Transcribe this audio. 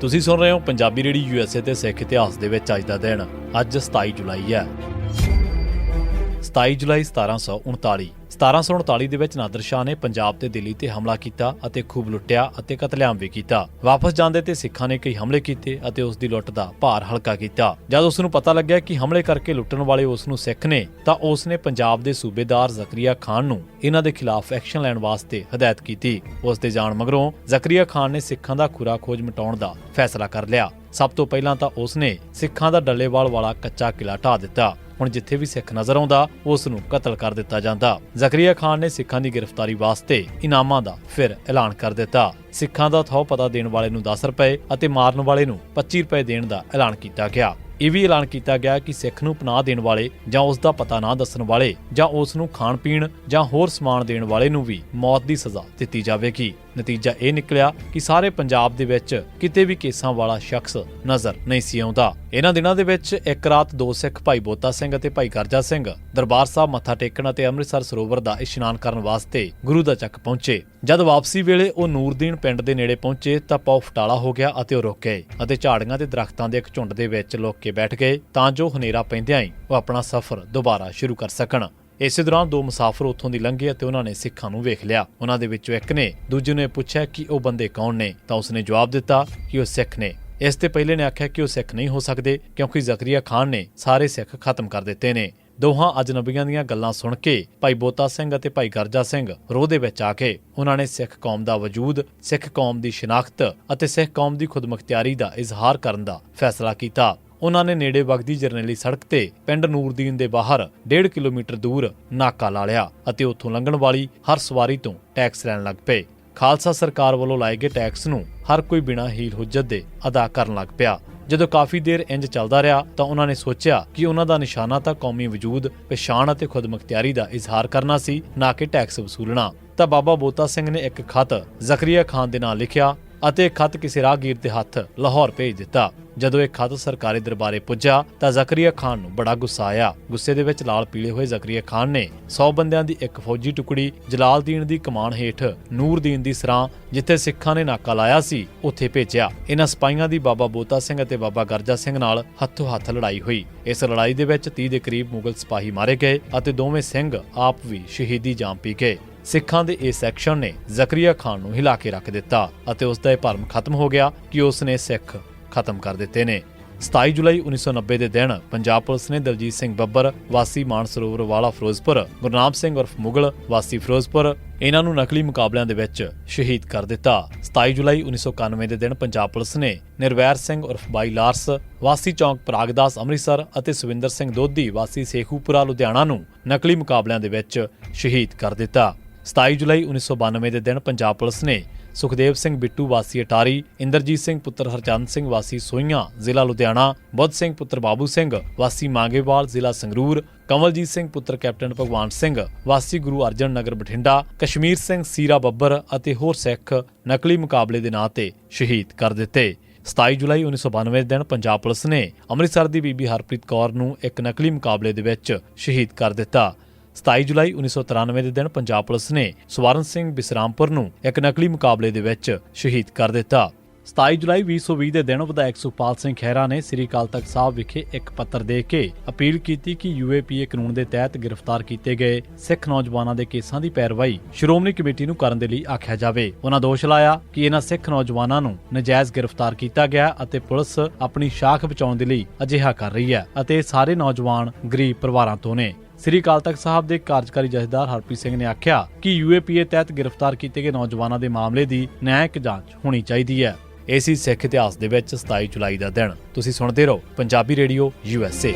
ਤੁਸੀਂ ਸੁਣ ਰਹੇ ਹੋ ਪੰਜਾਬੀ ਰੇਡੀ ਯੂਐਸਏ ਤੇ ਸਿੱਖ ਇਤਿਹਾਸ ਦੇ ਵਿੱਚ ਅੱਜ ਦਾ ਦਿਨ, ਅੱਜ 27 ਜੁਲਾਈ ਹੈ। 27 ਜੁਲਾਈ 1739 1739 ਦੇ ਵਿੱਚ ਨਾਦਰ ਸ਼ਾਹ ਨੇ ਪੰਜਾਬ ਤੇ ਦਿੱਲੀ ਤੇ ਹਮਲਾ ਕੀਤਾ ਅਤੇ ਖੂਬ ਲੁੱਟਿਆ ਅਤੇ ਕਤਲੇਆਮ ਵੀ ਕੀਤਾ। ਵਾਪਸ ਜਾਂਦੇ ਤੇ ਸਿੱਖਾਂ ਨੇ ਕਈ ਹਮਲੇ ਕੀਤੇ ਅਤੇ ਉਸ ਦੀ ਲੁੱਟ ਦਾ ਭਾਰ ਹਲਕਾ ਕੀਤਾ। ਜਦ ਉਸ ਨੂੰ ਪਤਾ ਲੱਗਿਆ ਕਿ ਹਮਲੇ ਕਰਕੇ ਲੁੱਟਣ ਵਾਲੇ ਉਸ ਨੂੰ ਸਿੱਖ ਨੇ, ਤਾਂ ਉਸ ਨੇ ਪੰਜਾਬ ਦੇ ਸੂਬੇਦਾਰ ਜ਼ਕਰੀਆ ਖਾਨ ਨੂੰ ਇਹਨਾਂ ਦੇ ਖਿਲਾਫ ਐਕਸ਼ਨ ਲੈਣ ਵਾਸਤੇ ਹਦਾਇਤ ਕੀਤੀ। ਉਸ ਦੇ ਜਾਣ ਮਗਰੋਂ ਜ਼ਕਰੀਆ ਖਾਨ ਨੇ ਸਿੱਖਾਂ ਦਾ ਖੁਰਾ ਖੋਜ ਮਿਟਾਉਣ ਦਾ ਫੈਸਲਾ ਕਰ ਲਿਆ। ਸਭ ਤੋਂ ਪਹਿਲਾਂ ਤਾਂ ਉਸ ਨੇ ਸਿੱਖਾਂ ਦਾ ਡੱਲੇਵਾਲ ਵਾਲਾ ਕੱਚਾ ਕਿਲਾ ਢਾ ਦਿੱਤਾ। ਹੁਣ ਜਿੱਥੇ ਵੀ ਸਿੱਖ ਨਜ਼ਰ ਆਉਂਦਾ ਉਸ ਨੂੰ ਕਤਲ ਕਰ ਦਿੱਤਾ ਜਾਂਦਾ। ਜ਼ਕਰੀਆ ਖਾਨ ਨੇ ਸਿੱਖਾਂ ਦੀ ਗ੍ਰਿਫਤਾਰੀ ਵਾਸਤੇ ਇਨਾਮਾਂ ਦਾ ਫਿਰ ਐਲਾਨ ਕਰ ਦਿੱਤਾ। ਸਿੱਖਾਂ ਦਾ ਥਾਂ ਪਤਾ ਦੇਣ ਵਾਲੇ ਨੂੰ 10 ਰੁਪਏ ਅਤੇ ਮਾਰਨ ਵਾਲੇ ਨੂੰ 25 ਰੁਪਏ ਦੇਣ ਦਾ ਐਲਾਨ ਕੀਤਾ ਗਿਆ। ਇਹ ਵੀ ਐਲਾਨ ਕੀਤਾ ਗਿਆ ਕਿ ਸਿੱਖ ਨੂੰ ਪਨਾਹ ਦੇਣ ਵਾਲੇ ਜਾਂ ਉਸ ਦਾ ਪਤਾ ਨਾ ਦੱਸਣ ਵਾਲੇ ਜਾਂ ਉਸ ਨੂੰ ਖਾਣ ਪੀਣ ਜਾਂ ਹੋਰ ਸਮਾਨ ਦੇਣ ਵਾਲੇ ਨੂੰ ਵੀ ਮੌਤ ਦੀ ਸਜ਼ਾ ਦਿੱਤੀ ਜਾਵੇਗੀ। ਨਤੀਜਾ ਇਹ ਨਿਕਲਿਆ ਕਿ ਸਾਰੇ ਪੰਜਾਬ ਦੇ ਵਿੱਚ ਕਿਤੇ ਵੀ ਕੇਸਾਂ ਵਾਲਾ ਸ਼ਖਸ ਨਜ਼ਰ ਨਹੀਂ ਸੀ ਆਉਂਦਾ। ਇਹਨਾਂ ਦਿਨਾਂ ਦੇ ਵਿੱਚ ਇੱਕ ਰਾਤ ਦੋ ਸਿੱਖ ਭਾਈ ਬੋਤਾ ਸਿੰਘ ਅਤੇ ਭਾਈ ਗਰਜਾ ਸਿੰਘ ਦਰਬਾਰ ਸਾਹਿਬ ਮੱਥਾ ਟੇਕਣ ਅਤੇ ਅੰਮ੍ਰਿਤਸਰ ਸਰੋਵਰ ਦਾ ਇਸ਼ਨਾਨ ਕਰਨ ਵਾਸਤੇ ਗੁਰੂ ਦਾ ਚੱਕ ਪਹੁੰਚੇ। ਜਦ ਵਾਪਸੀ ਵੇਲੇ ਉਹ ਨੂਰਦੀਨ ਪਿੰਡ ਦੇ ਨੇੜੇ ਪਹੁੰਚੇ ਤਾਂ ਪੌ ਫਟਾਲਾ ਹੋ ਗਿਆ ਅਤੇ ਉਹ ਰੁਕ ਗਏ ਅਤੇ ਝਾੜੀਆਂ ਤੇ ਦਰਖਤਾਂ ਦੇ ਇੱਕ ਝੁੰਡ ਦੇ ਵਿੱਚ ਲੁਕ ਕੇ ਬੈਠ ਗਏ ਤਾਂ ਜੋ ਹਨੇਰਾ ਪੈਂਦਿਆਂ ਹੀ ਉਹ ਆਪਣਾ ਸਫ਼ਰ ਦੁਬਾਰਾ ਸ਼ੁਰੂ ਕਰ ਸਕਣ। ਇਸੇ ਦੌਰਾਨ ਦੋ ਮੁਸਾਫਰ ਉੱਥੋਂ ਦੀ ਲੰਘੇ ਅਤੇ ਉਹਨਾਂ ਨੇ ਸਿੱਖਾਂ ਨੂੰ ਵੇਖ ਲਿਆ। ਉਹਨਾਂ ਦੇ ਵਿੱਚੋਂ ਇੱਕ ਨੇ ਦੂਜੇ ਨੂੰ ਪੁੱਛਿਆ ਕਿ ਉਹ ਬੰਦੇ ਕੌਣ ਨੇ? ਤਾਂ ਉਸਨੇ ਜਵਾਬ ਦਿੱਤਾ ਕਿ ਉਹ ਸਿੱਖ ਨੇ। ਇਸ ਤੇ ਪਹਿਲੇ ਨੇ ਆਖਿਆ ਕਿ ਉਹ ਸਿੱਖ ਨਹੀਂ ਹੋ ਸਕਦੇ ਕਿਉਂਕਿ ਜ਼ਕਰੀਆ ਖਾਨ ਨੇ ਸਾਰੇ ਸਿੱਖ ਖਤਮ ਕਰ ਦਿੱਤੇ ਨੇ। ਦੋਹਾਂ ਅਜਨਬੀਆਂ ਦੀਆਂ ਗੱਲਾਂ ਸੁਣ ਕੇ ਭਾਈ ਬੋਤਾ ਸਿੰਘ ਅਤੇ ਭਾਈ ਗਰਜਾ ਸਿੰਘ ਰੋਹ ਦੇ ਵਿੱਚ ਆ ਕੇ ਉਹਨਾਂ ਨੇ ਸਿੱਖ ਕੌਮ ਦਾ ਵਜੂਦ, ਸਿੱਖ ਕੌਮ ਦੀ ਸ਼ਨਾਖਤ ਅਤੇ ਸਿੱਖ ਕੌਮ ਦੀ ਖੁਦਮੁਖਤਿਆਰੀ ਦਾ ਇਜ਼ਹਾਰ ਕਰਨ ਦਾ ਫੈਸਲਾ ਕੀਤਾ। ਉਹਨਾਂ ਨੇ ਨੇੜੇ ਵਗਦੀ ਜਰਨੈਲੀ ਸੜਕ ਤੇ ਪਿੰਡ ਨੂਰਦੀਨ ਦੇ ਬਾਹਰ 1.5 ਕਿਲੋਮੀਟਰ ਦੂਰ ਨਾਕਾ ਲਾ ਲਿਆ ਅਤੇ ਉੱਥੋਂ ਲੰਘਣ ਵਾਲੀ ਹਰ ਸਵਾਰੀ ਤੋਂ ਟੈਕਸ ਲੈਣ ਲੱਗ ਪਏ। ਖਾਲਸਾ ਸਰਕਾਰ ਵੱਲੋਂ ਲਾਏ ਗਏ ਟੈਕਸ ਨੂੰ ਹਰ ਕੋਈ ਬਿਨਾਂ ਹੀਲ ਹੁਜਤ ਦੇ ਅਦਾ ਕਰਨ ਲੱਗ ਪਿਆ। ਜਦੋਂ ਕਾਫੀ ਦੇਰ ਇੰਜ ਚੱਲਦਾ ਰਿਹਾ ਤਾਂ ਉਹਨਾਂ ਨੇ ਸੋਚਿਆ ਕਿ ਉਹਨਾਂ ਦਾ ਨਿਸ਼ਾਨਾ ਤਾਂ ਕੌਮੀ ਵਜੂਦ, ਪਛਾਣ ਅਤੇ ਖੁਦਮੁਖਤਿਆਰੀ ਦਾ ਇਜ਼ਹਾਰ ਕਰਨਾ ਸੀ, ਨਾ ਕਿ ਟੈਕਸ ਵਸੂਲਣਾ। ਤਾਂ ਬਾਬਾ ਬੋਤਾ ਸਿੰਘ ਨੇ ਇੱਕ ਖਤ ਜ਼ਕਰੀਆ ਖਾਨ ਦੇ ਨਾਂ ਲਿਖਿਆ ਅਤੇ ਖਤ ਕਿਸੇ ਰਾਹਗੀਰ ਦੇ ਹੱਥ ਲਾਹੌਰ ਭੇਜ ਦਿੱਤਾ। ਜਦੋਂ ਇਹ ਖਤ ਸਰਕਾਰੀ ਦਰਬਾਰੇ ਪੁੱਜਾ ਤਾਂ ਜ਼ਕਰੀਆ ਖਾਨ ਨੂੰ ਬੜਾ ਗੁੱਸਾ ਆਇਆ। ਗੁੱਸੇ ਦੇ ਵਿੱਚ ਲਾਲ ਪੀਲੇ ਹੋਏ ਜ਼ਕਰੀਆ ਖਾਨ ਨੇ 100 ਬੰਦਿਆਂ ਦੀ ਇੱਕ ਫੌਜੀ ਟੁਕੜੀ ਜਲਾਲਦੀਨ ਦੀ ਕਮਾਨ ਹੇਠ ਨੂਰਦੀਨ ਦੀ ਸਰਾਂ ਜਿੱਥੇ ਸਿੱਖਾਂ ਨੇ ਨਾਕਾ ਲਾਇਆ ਸੀ, ਉੱਥੇ ਭੇਜਿਆ। ਇਹਨਾਂ ਸਿਪਾਹੀਆਂ ਦੀ ਬਾਬਾ ਬੋਤਾ ਸਿੰਘ ਅਤੇ ਬਾਬਾ ਗਰਜਾ ਸਿੰਘ ਨਾਲ ਹੱਥੋਂ ਹੱਥ ਲੜਾਈ ਹੋਈ। ਇਸ ਲੜਾਈ ਦੇ ਵਿੱਚ 30 ਦੇ ਕਰੀਬ ਮੁਗਲ ਸਿਪਾਹੀ ਮਾਰੇ ਗਏ ਅਤੇ ਦੋਵੇਂ ਸਿੰਘ ਆਪ ਵੀ ਸ਼ਹੀਦੀ ਜਾਮ ਪੀ ਗਏ। ਸਿੱਖਾਂ ਦੇ ਇਸ ਸੈਕਸ਼ਨ ਨੇ ਜ਼ਕਰੀਆ ਖਾਨ ਨੂੰ ਹਿਲਾ ਕੇ ਰੱਖ ਦਿੱਤਾ ਅਤੇ ਉਸ ਦਾ ਇਹ ਭਰਮ ਖਤਮ ਹੋ ਗਿਆ ਕਿ ਉਸ ਨੇ ਸਿੱਖ ਖਤਮ ਕਰ ਦਿੱਤੇ ਨੇ। 27 ਜੁਲਾਈ 1990 ਦੇ ਦਿਨ ਪੰਜਾਬ ਪੁਲਿਸ ਨੇ ਦਲਜੀਤ ਸਿੰਘ ਬੱਬਰ, ਵਾਸੀ ਮਾਨਸਰੋਵਰ ਵਾਲਾ ਫਿਰੋਜ਼ਪੁਰ, ਗੁਰਨਾਮ ਸਿੰਘ ਉਰਫ ਮੁਗਲ, ਵਾਸੀ ਫਿਰੋਜ਼ਪੁਰ ਇਹਨਾਂ ਨੂੰ ਨਕਲੀ ਮੁਕਾਬਲਿਆਂ ਦੇ ਵਿੱਚ ਸ਼ਹੀਦ ਕਰ ਦਿੱਤਾ। 27 ਜੁਲਾਈ 1991 ਦੇ ਦਿਨ ਪੰਜਾਬ ਪੁਲਿਸ ਨੇ ਨਿਰਵੈਰ ਸਿੰਘ ਉਰਫ ਬਾਈ ਲਾਰਸ, ਵਾਸੀ ਚੌਂਕ ਪ੍ਰਾਗਦਾਸ ਅੰਮ੍ਰਿਤਸਰ ਅਤੇ ਸੁਵਿੰਦਰ ਸਿੰਘ ਦੋਧੀ, ਵਾਸੀ ਸੇਖੂਪੁਰਾ ਲੁਧਿਆਣਾ ਨੂੰ ਨਕਲੀ ਮੁਕਾਬਲਿਆਂ ਦੇ ਵਿੱਚ ਸ਼ਹੀਦ ਕਰ ਦਿੱਤਾ। 27 ਜੁਲਾਈ 1992 ਦੇ ਦਿਨ ਪੰਜਾਬ ਪੁਲਿਸ ਨੇ ਸੁਖਦੇਵ ਸਿੰਘ ਬਿੱਟੂ ਵਾਸੀ ਅਟਾਰੀ, ਇੰਦਰਜੀਤ ਸਿੰਘ ਪੁੱਤਰ ਹਰਚੰਦ ਸਿੰਘ ਵਾਸੀ ਸੋਈਆਂ ਜ਼ਿਲ੍ਹਾ ਲੁਧਿਆਣਾ, ਬੁੱਧ ਸਿੰਘ ਪੁੱਤਰ ਬਾਬੂ ਸਿੰਘ, ਵਾਸੀ ਮਾਂਗੇਵਾਲ, ਜ਼ਿਲ੍ਹਾ ਸੰਗਰੂਰ, ਕਮਲਜੀਤ ਸਿੰਘ ਪੁੱਤਰ ਕੈਪਟਨ ਭਗਵਾਨ ਸਿੰਘ, ਵਾਸੀ ਗੁਰੂ ਅਰਜਨ ਨਗਰ ਬਠਿੰਡਾ, ਕਸ਼ਮੀਰ ਸਿੰਘ ਸੀਰਾ ਬੱਬਰ ਅਤੇ ਹੋਰ ਸਿੱਖ ਨਕਲੀ ਮੁਕਾਬਲੇ ਦੇ ਨਾਂ ਤੇ ਸ਼ਹੀਦ ਕਰ ਦਿੱਤੇ। 27 ਜੁਲਾਈ 1992 ਦੇ ਦਿਨ ਪੰਜਾਬ ਪੁਲਿਸ ਨੇ ਅੰਮ੍ਰਿਤਸਰ ਦੀ ਬੀਬੀ ਹਰਪ੍ਰੀਤ ਕੌਰ ਨੂੰ ਇੱਕ ਨਕਲੀ ਮੁਕਾਬਲੇ ਦੇ ਵਿੱਚ ਸ਼ਹੀਦ ਕਰ ਦਿੱਤਾ। 27 ਜੁਲਾਈ 1993 ਦੇ ਦਿਨ ਪੰਜਾਬ ਪੁਲਿਸ ਨੇ ਸਵਰਨ ਸਿੰਘ ਬਿਸਰਾਮਪੁਰ ਨੂੰ ਇੱਕ ਨਕਲੀ ਮੁਕਾਬਲੇ ਦੇ ਵਿੱਚ ਸ਼ਹੀਦ ਕਰ ਦਿੱਤਾ। 27 ਜੁਲਾਈ 2020 ਦੇ ਦਿਨ ਵਿਧਾਇਕ ਸੁਖਪਾਲ ਸਿੰਘ ਖਹਿਰਾ ਨੇ ਸ੍ਰੀ ਅਕਾਲ ਤਖਤ ਸਾਹਿਬ ਵਿਖੇ ਇੱਕ ਪੱਤਰ ਦੇ ਕੇ ਅਪੀਲ ਕੀਤੀ ਕਿ ਯੂਏਪੀਏ ਕਾਨੂੰਨ ਦੇ ਤਹਿਤ ਗ੍ਰਿਫਤਾਰ ਕੀਤੇ ਗਏ ਸਿੱਖ ਨੌਜਵਾਨਾਂ ਦੇ ਕੇਸਾਂ ਦੀ ਪੈਰਵਾਈ ਸ਼੍ਰੋਮਣੀ ਕਮੇਟੀ ਨੂੰ ਕਰਨ ਦੇ ਲਈ ਆਖਿਆ ਜਾਵੇ। ਉਹਨਾਂ ਦੋਸ਼ ਲਾਇਆ ਕਿ ਇਹਨਾਂ ਸਿੱਖ ਨੌਜਵਾਨਾਂ ਨੂੰ ਨਜਾਇਜ਼ ਗ੍ਰਿਫਤਾਰ ਕੀਤਾ ਗਿਆ ਅਤੇ ਪੁਲਿਸ ਆਪਣੀ ਸ਼ਾਖ ਬਚਾਉਣ ਦੇ ਲਈ ਅਜਿਹਾ ਕਰ ਰਹੀ ਹੈ ਅਤੇ ਸਾਰੇ ਨੌਜਵਾਨ ਗਰੀਬ ਪਰਿਵਾਰਾਂ ਤੋਂ ਨੇ। ਸ੍ਰੀ ਅਕਾਲ ਤਖਤ ਸਾਹਿਬ ਦੇ ਕਾਰਜਕਾਰੀ ਜਥੇਦਾਰ ਹਰਪ੍ਰੀਤ ਸਿੰਘ ਨੇ ਆਖਿਆ ਕਿ ਯੂਏਪੀਏ ਤਹਿਤ ਗ੍ਰਿਫਤਾਰ ਕੀਤੇ ਗਏ ਨੌਜਵਾਨਾਂ ਦੇ ਮਾਮਲੇ ਦੀ ਨਿਆਂਇਕ ਜਾਂਚ ਹੋਣੀ ਚਾਹੀਦੀ ਹੈ। ਇਹ ਸਿੱਖ ਇਤਿਹਾਸ ਦੇ ਵਿੱਚ 27 ਜੁਲਾਈ ਦਾ ਦਿਨ। ਤੁਸੀਂ ਸੁਣਦੇ ਰਹੋ ਪੰਜਾਬੀ ਰੇਡੀਓ ਯੂਐਸਏ